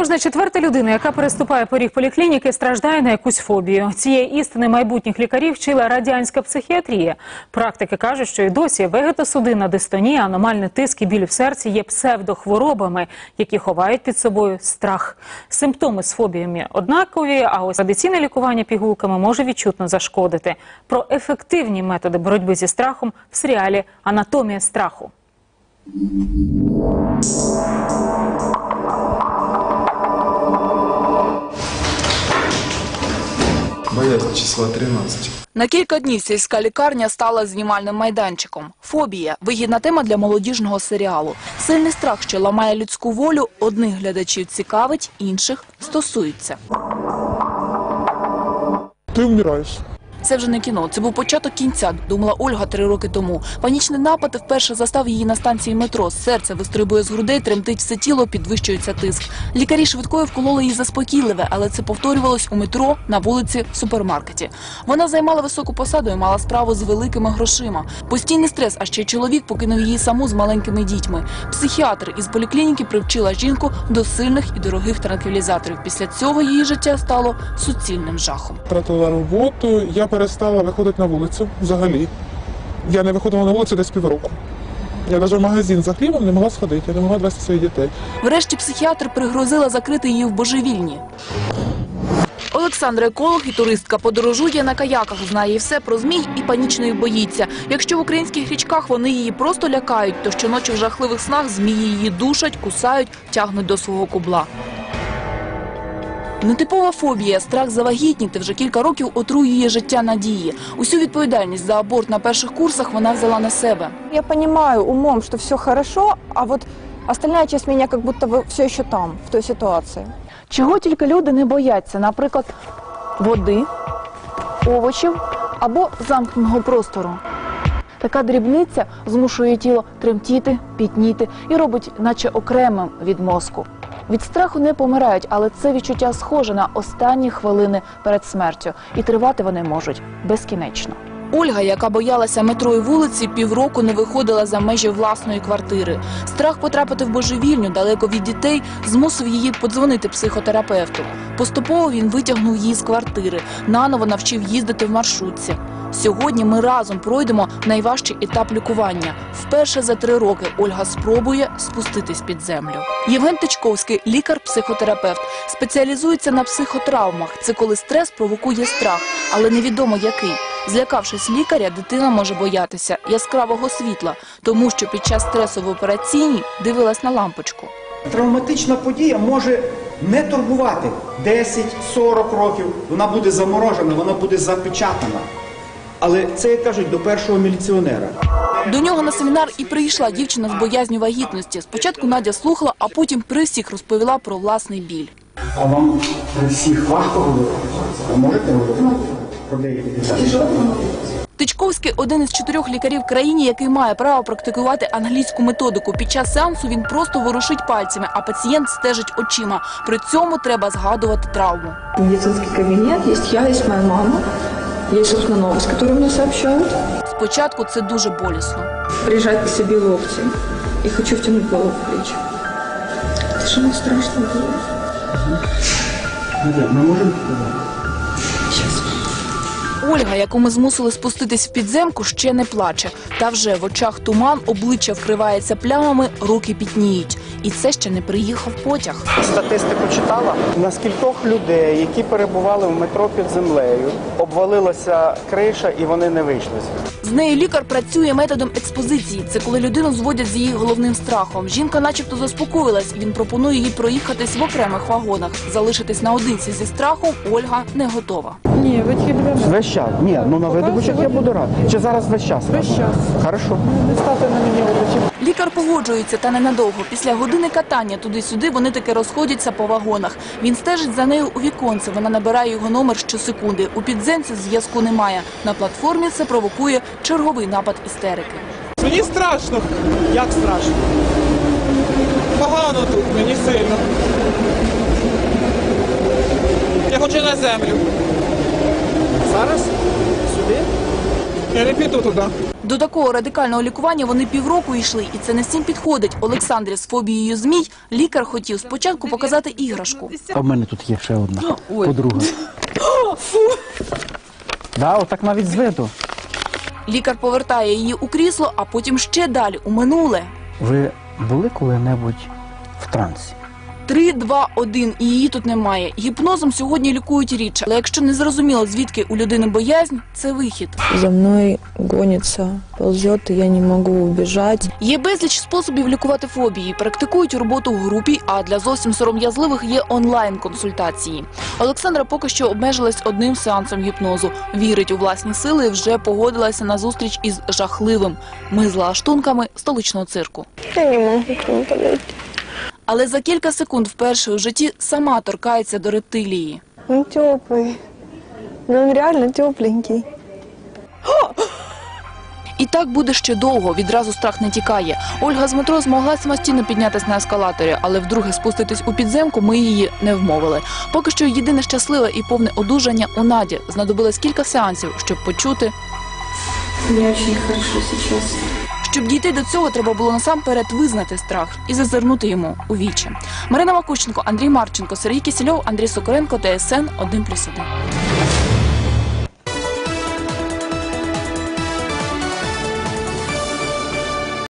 Кожна четверта людина, яка переступає поріг поліклініки, страждає на якусь фобію. Цієї істини майбутніх лікарів вчила радянська психіатрія. Практики кажуть, що і досі вегетосудинна дистонія, аномальний тиск і біль в серці є псевдохворобами, які ховають під собою страх. Симптоми з фобіями однакові, а ось традиційне лікування пігулками може відчутно зашкодити. Про ефективні методи боротьби зі страхом в серіалі Анатомія страху. Боязнь числа 13. На кілька днів сільська лікарня стала знімальним майданчиком. Фобія – вигідна тема для молодіжного серіалу. Сильний страх, що ламає людську волю, одних глядачів цікавить, інших стосується. Ти умираешь. Це вже не кіно, це був початок кінця, думала Ольга три роки тому. Панічний напад вперше застав її на станції метро. Серце вистрибує з грудей, тремтить все тіло, підвищується тиск. Лікарі швидкою вкололи їй заспокійливе, але це повторювалось у метро, на вулиці, в супермаркеті. Вона займала високу посаду і мала справу з великими грошима. Постійний стрес, а ще чоловік покинув її саму з маленькими дітьми. Психіатр із поліклініки привчила жінку до сильних і дорогих транквілізаторів. Після цього її життя стало суцільним жахом. Я перестала виходити на вулицю взагалі. Я не виходила на вулицю десь півроку. Я навіть в магазин за хлібом не могла сходити, я не могла вести своїх дітей. Врешті психіатр пригрозила закрити її в божевільні. Олександра еколог і туристка подорожує на каяках, знає все про змій і панічно їх боїться. Якщо в українських річках вони її просто лякають, то щоночі в жахливих снах змії її душать, кусають, тягнуть до свого кубла. Нетипова фобія, страх завагітніти вже кілька років отруює життя Надії. Усю відповідальність за аборт на перших курсах вона взяла на себе. Я понимаю умом, что все хорошо, а вот остальная часть меня как будто все еще там, в той ситуации. Чого тільки люди не бояться, наприклад, води, овочів або замкненого простору. Така дрібниця змушує тіло тремтіти, пітніти і робить, наче окремим від мозку. Від страху не помирають, але це відчуття схоже на останні хвилини перед смертю, і тривати вони можуть безкінечно. Ольга, яка боялася метро і вулиці, півроку не виходила за межі власної квартири. Страх потрапити в божевільню далеко від дітей змусив її подзвонити психотерапевту. Поступово він витягнув її з квартири, наново навчив їздити в маршрутці. Сьогодні ми разом пройдемо найважчий етап лікування. Вперше за три роки Ольга спробує спуститись під землю. Євген Тичковський, лікар-психотерапевт, спеціалізується на психотравмах. Це коли стрес провокує страх, але невідомо який. Злякавшись лікаря, дитина може боятися яскравого світла, тому що під час стресу в операційній дивилась на лампочку. Травматична подія може не турбувати 10-40 років. Вона буде заморожена, вона буде запечатана. Але це, як кажуть, до першого міліціонера. До нього на семінар і прийшла дівчина з боязню вагітності. Спочатку Надя слухала, а потім при всіх розповіла про власний біль. А вам при всіх важко говорити? А можете говорити? Тичковський – один із чотирьох лікарів в країні, який має право практикувати англійську методику. Під час сеансу він просто ворушить пальцями, а пацієнт стежить очима. При цьому треба згадувати травму. медицинский кабинет, есть я, есть моя мама, есть, собственно, новость, которую мне сообщают. Спочатку це дуже болісно. Прижать к себе локти и хочу втянуть голову в плечи. Это же мне страшно. Надя, Ми можемо Сейчас. Ольга, яку ми змусили спуститись в підземку, ще не плаче. Та вже в очах туман, обличчя вкривається плямами, руки пітніють. І це ще не приїхав потяг. Статистику читала, на скількох людей, які перебували в метро під землею, обвалилася криша і вони не вийшли. З нею лікар працює методом експозиції. Це коли людину зводять з її головним страхом. Жінка, начебто, заспокоїлась. Він пропонує їй проїхатись в окремих вагонах. Залишитись наодинці зі страхом Ольга не готова. Не, вы тебе Весь час? Ні, ну на видобичок я буду рад. Чи зараз весь час? Весь час. Хорошо. не ставьте на меня очи. Лікар погоджується та ненадовго. Після години катання туди-сюди вони таки розходяться по вагонах. Він стежить за нею у віконце. Вона набирає його номер щосекунди. У підземці зв'язку немає. На платформі це провокує черговий напад істерики. Мені страшно. Як страшно? Погано тут, мені сильно. Я хочу на землю. Зараз? Сюди? Я не піду туди. До такого радикального лікування вони півроку йшли, і це не всім підходить. Олександрі з фобією змій лікар хотів спочатку показати іграшку. А в мене тут є ще одна подруга. Да, отак навіть з виду. Лікар повертає її у крісло, а потім ще далі у минуле. Ви були коли-небудь в трансі? Три, два, один, і її тут немає. Гіпнозом сьогодні лікують рідше, але якщо не зрозуміло, звідки у людини боязнь, це вихід. За мной гонится, ползет, и я не могу убежать. Є безліч способів лікувати фобії. Практикують роботу в групі, а для зовсім сором'язливих є онлайн-консультації. Олександра поки що обмежилась одним сеансом гіпнозу. Вірить у власні сили і вже погодилася на зустріч із жахливим. Ми з лаштунками столичного цирку. Я не могу к нему подойти. Але за кілька секунд вперше у житті сама торкається до рептилії. Он теплый. Но он реально тепленький. І так буде ще довго. Відразу страх не тікає. Ольга з метро змогла самостійно піднятися на ескалаторі, але вдруге спуститись у підземку ми її не вмовили. Поки що єдине щасливе і повне одужання у Наді. Знадобилось кілька сеансів, щоб почути. Мне очень хорошо сейчас. Щоб дійти до цього, треба було насамперед визнати страх і зазирнути йому у вічі. Марина Макущенко, Андрій Марченко, Сергій Кісільов, Андрій Сокоренко, ТСН 1+,1.